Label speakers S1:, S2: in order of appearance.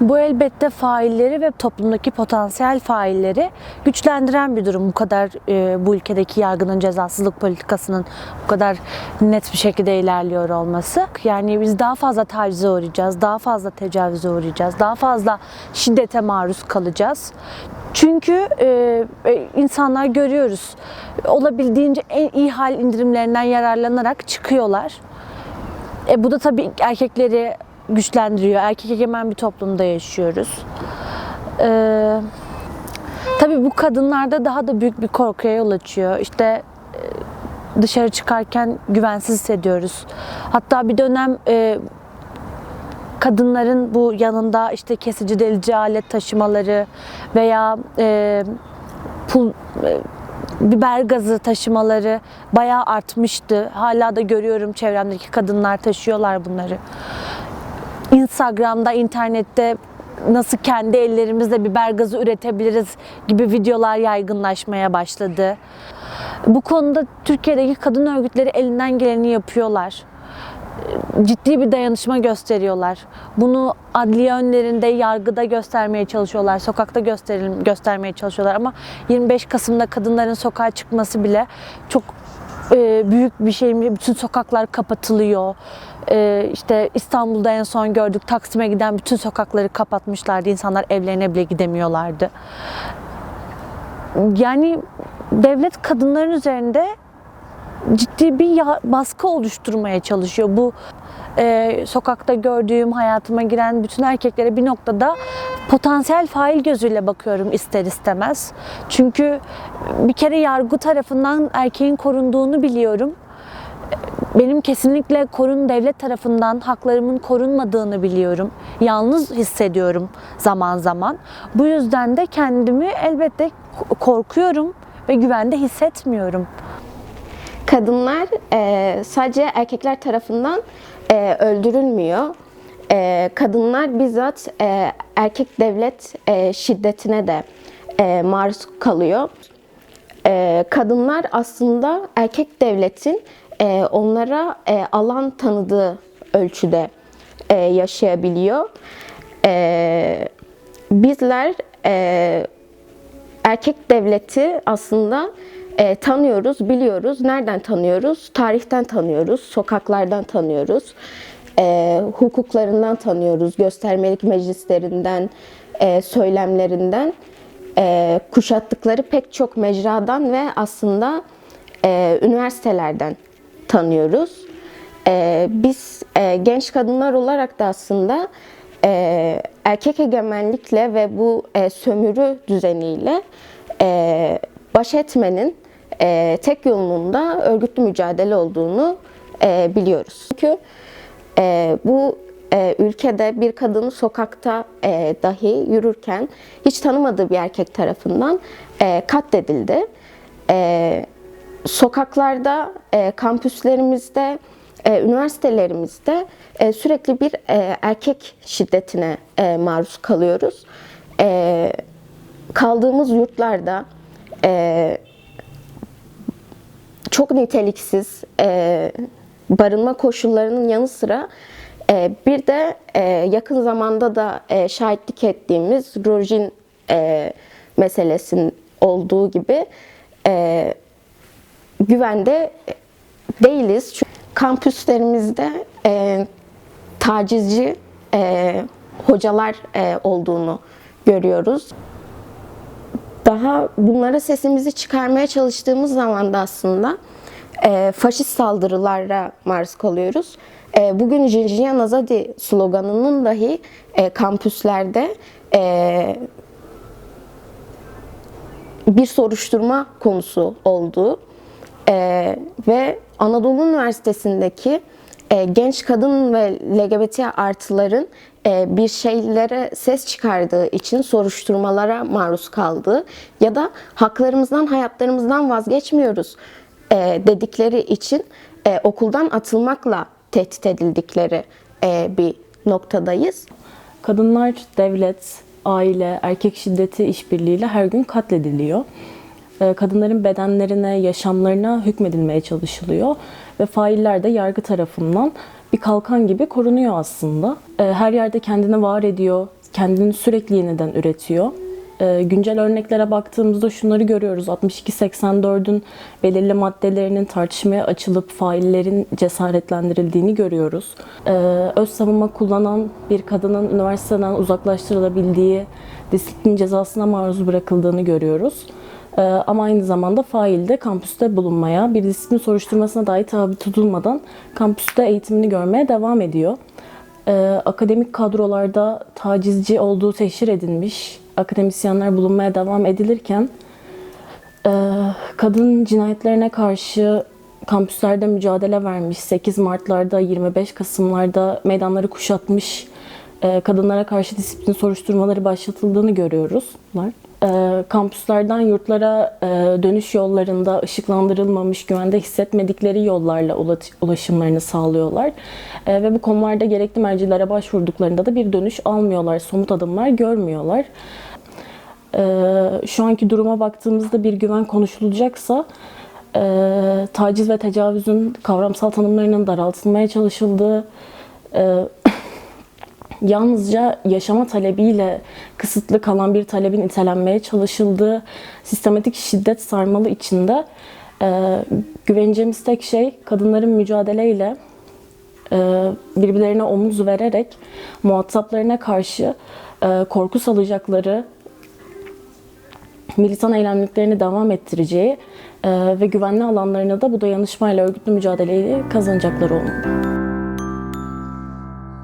S1: Bu elbette failleri ve toplumdaki potansiyel failleri güçlendiren bir durum. Bu kadar e, bu ülkedeki yargının cezasızlık politikasının bu kadar net bir şekilde ilerliyor olması. Yani biz daha fazla tacize uğrayacağız, daha fazla tecavüze uğrayacağız, daha fazla şiddete maruz kalacağız. Çünkü e, e, insanlar görüyoruz olabildiğince en iyi hal indirimlerinden yararlanarak çıkıyorlar. E, bu da tabii erkekleri güçlendiriyor. Erkek egemen bir toplumda yaşıyoruz. E, tabii bu kadınlarda daha da büyük bir korkuya yol açıyor. İşte e, dışarı çıkarken güvensiz hissediyoruz. Hatta bir dönem e, kadınların bu yanında işte kesici delici alet taşımaları veya e, pul e, biber gazı taşımaları bayağı artmıştı. Hala da görüyorum çevremdeki kadınlar taşıyorlar bunları. Instagram'da, internette nasıl kendi ellerimizle biber gazı üretebiliriz gibi videolar yaygınlaşmaya başladı. Bu konuda Türkiye'deki kadın örgütleri elinden geleni yapıyorlar ciddi bir dayanışma gösteriyorlar. Bunu adliye önlerinde, yargıda göstermeye çalışıyorlar, sokakta gösterim, göstermeye çalışıyorlar ama 25 Kasım'da kadınların sokağa çıkması bile çok e, büyük bir şey. Bütün sokaklar kapatılıyor. E, işte İstanbul'da en son gördük Taksim'e giden bütün sokakları kapatmışlardı. İnsanlar evlerine bile gidemiyorlardı. Yani devlet kadınların üzerinde ciddi bir baskı oluşturmaya çalışıyor. Bu e, sokakta gördüğüm, hayatıma giren bütün erkeklere bir noktada potansiyel fail gözüyle bakıyorum ister istemez. Çünkü bir kere yargı tarafından erkeğin korunduğunu biliyorum. Benim kesinlikle korun devlet tarafından haklarımın korunmadığını biliyorum. Yalnız hissediyorum zaman zaman. Bu yüzden de kendimi elbette korkuyorum ve güvende hissetmiyorum.
S2: Kadınlar e, sadece erkekler tarafından e, öldürülmüyor. E, kadınlar bizzat e, erkek devlet e, şiddetine de e, maruz kalıyor. E, kadınlar aslında erkek devletin e, onlara e, alan tanıdığı ölçüde e, yaşayabiliyor. E, bizler e, erkek devleti aslında e, tanıyoruz, biliyoruz. Nereden tanıyoruz? Tarihten tanıyoruz, sokaklardan tanıyoruz, e, hukuklarından tanıyoruz, göstermelik meclislerinden, e, söylemlerinden, e, kuşattıkları pek çok mecradan ve aslında e, üniversitelerden tanıyoruz. E, biz e, genç kadınlar olarak da aslında e, erkek egemenlikle ve bu e, sömürü düzeniyle e, baş etmenin e, tek yolunun da örgütlü mücadele olduğunu e, biliyoruz. Çünkü e, bu e, ülkede bir kadın sokakta e, dahi yürürken hiç tanımadığı bir erkek tarafından e, katledildi. E, sokaklarda, e, kampüslerimizde, e, üniversitelerimizde e, sürekli bir e, erkek şiddetine e, maruz kalıyoruz. E, kaldığımız yurtlarda e, çok niteliksiz e, barınma koşullarının yanı sıra e, bir de e, yakın zamanda da e, şahitlik ettiğimiz rojin e, meselesinin olduğu gibi e, güvende değiliz. Çünkü kampüslerimizde e, tacizci e, hocalar e, olduğunu görüyoruz. Daha bunlara sesimizi çıkarmaya çalıştığımız zaman da aslında e, faşist saldırılara maruz kalıyoruz. E, bugün Jinjiyan Azadi sloganının dahi e, kampüslerde e, bir soruşturma konusu olduğu e, ve Anadolu Üniversitesi'ndeki e, genç kadın ve LGBT artıların bir şeylere ses çıkardığı için soruşturmalara maruz kaldığı ya da haklarımızdan, hayatlarımızdan vazgeçmiyoruz e, dedikleri için e, okuldan atılmakla tehdit edildikleri e, bir noktadayız.
S3: Kadınlar devlet, aile, erkek şiddeti işbirliğiyle her gün katlediliyor. Kadınların bedenlerine, yaşamlarına hükmedilmeye çalışılıyor ve failler de yargı tarafından bir kalkan gibi korunuyor aslında. Ee, Her yerde kendini var ediyor, kendini sürekli yeniden üretiyor. Ee, güncel örneklere baktığımızda şunları görüyoruz. 62-84'ün belirli maddelerinin tartışmaya açılıp faillerin cesaretlendirildiğini görüyoruz. Ee, öz savunma kullanan bir kadının üniversiteden uzaklaştırılabildiği, disiplin cezasına maruz bırakıldığını görüyoruz. Ee, ama aynı zamanda fail de kampüste bulunmaya, bir disiplin soruşturmasına dahi tabi tutulmadan kampüste eğitimini görmeye devam ediyor. Ee, akademik kadrolarda tacizci olduğu teşhir edilmiş akademisyenler bulunmaya devam edilirken e, kadın cinayetlerine karşı kampüslerde mücadele vermiş, 8 Mart'larda, 25 Kasım'larda meydanları kuşatmış e, kadınlara karşı disiplin soruşturmaları başlatıldığını görüyoruz. E, kampüslerden yurtlara e, dönüş yollarında ışıklandırılmamış, güvende hissetmedikleri yollarla ula- ulaşımlarını sağlıyorlar. E, ve bu konularda gerekli mercilere başvurduklarında da bir dönüş almıyorlar, somut adımlar görmüyorlar. Şu anki duruma baktığımızda bir güven konuşulacaksa taciz ve tecavüzün kavramsal tanımlarının daraltılmaya çalışıldığı, yalnızca yaşama talebiyle kısıtlı kalan bir talebin itelenmeye çalışıldığı sistematik şiddet sarmalı içinde e, güveneceğimiz tek şey kadınların mücadeleyle e, birbirlerine omuz vererek muhataplarına karşı e, korku salacakları militan eylemliklerini devam ettireceği e, ve güvenli alanlarına da bu dayanışmayla örgütlü mücadeleyi kazanacakları olmalı.